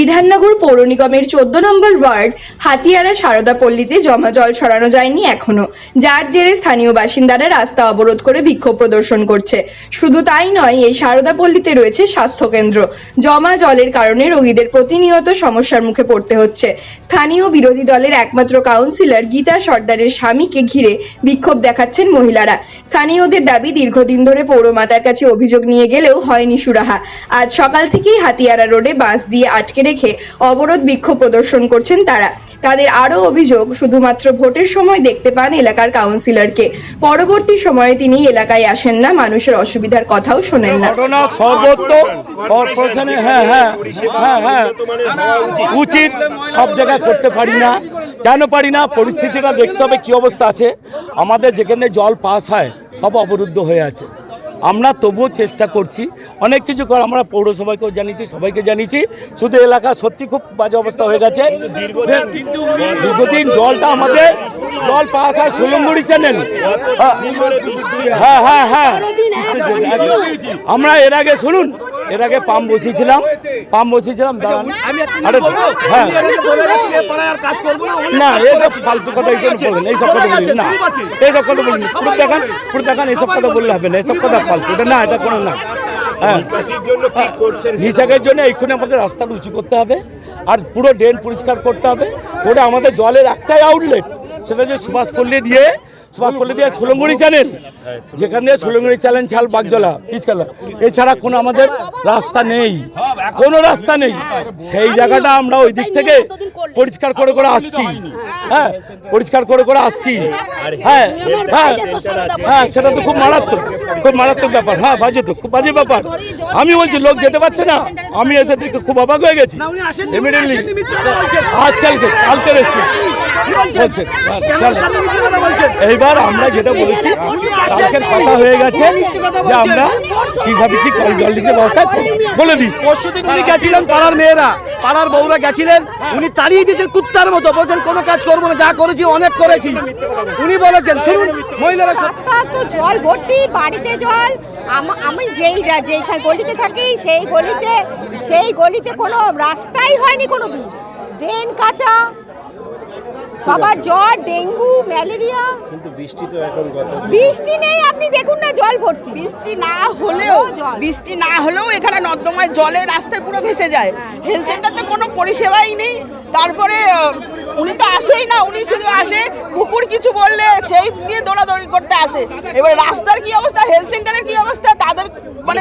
বিধাননগর পৌর নিগমের চোদ্দ নম্বর ওয়ার্ড হাতিয়ারা সারদাপল্লীতে জমা জল সরানো যায়নি এখনও, যার জেরে স্থানীয় বাসিন্দারা রাস্তা অবরোধ করে বিক্ষোভ প্রদর্শন করছে। শুধু তাই নয়, এই সারদাপল্লীতে রয়েছে স্বাস্থ্যকেন্দ্র। জমা জলের কারণে রোগীদের প্রতিনিয়ত সমস্যার মুখে পড়তে হচ্ছে। স্থানীয় বিরোধী দলের একমাত্র কাউন্সিলর গীতা সর্দারের স্বামীকে ঘিরে বিক্ষোভ দেখাচ্ছেন মহিলারা। স্থানীয়দের দাবি, দীর্ঘদিন ধরে পৌরমাতার কাছে অভিযোগ নিয়ে গেলেও হয়নি সুরাহা। আজ সকাল থেকেই হাতিয়ারা রোডে বাস দিয়ে আটকে রেখে অবরোধ বিক্ষোভ প্রদর্শন করছেন তারা। তাদের আরও অভিযোগ, শুধুমাত্র ভোটের সময় দেখতে পান এলাকার কাউন্সিলরকে। পরবর্তী সময়ে তিনি এলাকায় আসেন না, মানুষের অসুবিধার কথাও শোনেন না। হ্যাঁ হ্যাঁ হ্যাঁ উচিত সব জায়গায় করতে পারি না। কেন পারি না? পরিস্থিতিটা দেখতে হবে কি অবস্থা আছে। আমাদের যেখানে জল পাস হয়, সব অবরুদ্ধ হয়ে আছে। আমরা তবুও চেষ্টা করছি। অনেক কিছু কর আমরা পৌরসভাকেও জানিয়েছি সবাইকে জানিয়েছি। শুধু এলাকা সত্যি খুব বাজে অবস্থা হয়ে গেছে। দীর্ঘদিন জলটা আমাদের জল পাওয়া যায় সোলমগুড়ি চ্যানেল হ্যাঁ হ্যাঁ হ্যাঁ। আমরা এর আগে শুনুন এর আগে পাম্প বসিয়েছিলাম পাম্প বসিয়েছিলাম হ্যাঁ। না এইসব ফালতু কথা বলবেন এইসব কথা বলবেন না। এইসব কথা বলবেন পুরো দেখান পুরো দেখান এইসব কথা বললে হবে না এইসব কথা ফালতু। এটা না এটা কোনো না। হ্যাঁ। নিকাশির জন্য কি হিসাবের জন্য এইখানে আমাকে রাস্তাটা উঁচু করতে হবে আর পুরো ড্রেন পরিষ্কার করতে হবে। ওটা আমাদের জলের একটাই আউটলেট সেটা হচ্ছে সুভাষপল্লী দিয়ে সুভাষপল্লী দিয়ে ষোলঙ্গুড়ি চ্যানেল যেখান দিয়ে ষোলঙ্গুড়ি চ্যানেল ছাল বাগজলা পিচকালা এছাড়া কোনো আমাদের রাস্তা নেই, কোনো রাস্তা নেই। সেই জায়গাটা আমরা ওই দিক থেকে পরিষ্কার করে করে আসছি। হ্যাঁ পরিষ্কার করে করে আসছি। হ্যাঁ হ্যাঁ হ্যাঁ সেটা তো খুব মারাত্মক। খুব মারাত্মক ব্যাপার। হ্যাঁ বাজে তো খুব বাজে ব্যাপার। আমি বলছি লোক যেতে পারছে না। আমি এসে দেখে খুব অবাক হয়ে গেছি। ইমিডিয়েটলি আজকালকে কালকে এসেছি। বলছেন? হ্যাঁ, এইবার আমরা যেটা বলেছি কালকের কথা হয়ে গেছে যে আমরা কীভাবে কি কল জল দিতে ব্যবস্থা বলে দিই পরশুদিন উনি গেছিলেন পাড়ার মেয়েরা। পাড়ার বউরা গেছিলেন। উনি তাড়িয়ে দিয়েছেন কুত্তার মতো। বলছেন কোনো কাজ করব না যা করেছি অনেক করেছি। উনি বলেছেন শুনুন মহিলারা তো জল ভর্তি বাড়িতে জল, আম- যেই যেইখানে গলিতে থাকি, সেই গলিতে সেই গলিতে কোনো রাস্তাই হয়নি কোনো দিন ড্রেন কাঁচা সবার জ্বর ডেঙ্গু ম্যালেরিয়া। কিন্তু বৃষ্টি তো এখন গত বৃষ্টি নেই আপনি দেখুন না জল ভর্তি। বৃষ্টি না হলেও বৃষ্টি না হলেও এখানে নর্দমায় জলে রাস্তায় পুরো ভেসে যায়। হেলথ সেন্টারতে কোনো পরিষেবাই নেই। তারপরে উনি তো আসেই না উনি শুধু আসে। কুকুর কিছু বললে সেই নিয়ে দৌড়াদৌড়ি করতে আসে। এবার রাস্তার কি অবস্থা হেলথ সেন্টারের কি অবস্থা তাদের মানে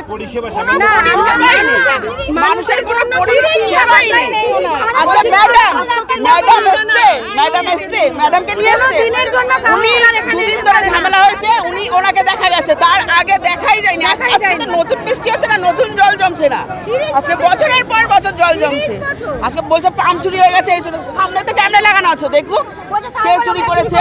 মানুষের কোনো পরিষেবাই নেই। আজকে ম্যাডাম ম্যাডাম ম্যাডাম এসছে ম্যাডামকে নিয়ে এসছে। উনি দুদিন ধরে ঝামেলা হয়েছে উনি ওনাকে দেখা গেছে তার আগে দেখাই যায়নি। আজ- আজকে তো নতুন বৃষ্টি হচ্ছে না নতুন জল জমছে না। আজকে বছরের পর বছর জল জমছে। আজকে বলছে পাম্প চুরি হয়ে গেছে এই জন্য সামনে তো ক্যামেরা লাগানো আছে দেখুন কে চুরি করেছে।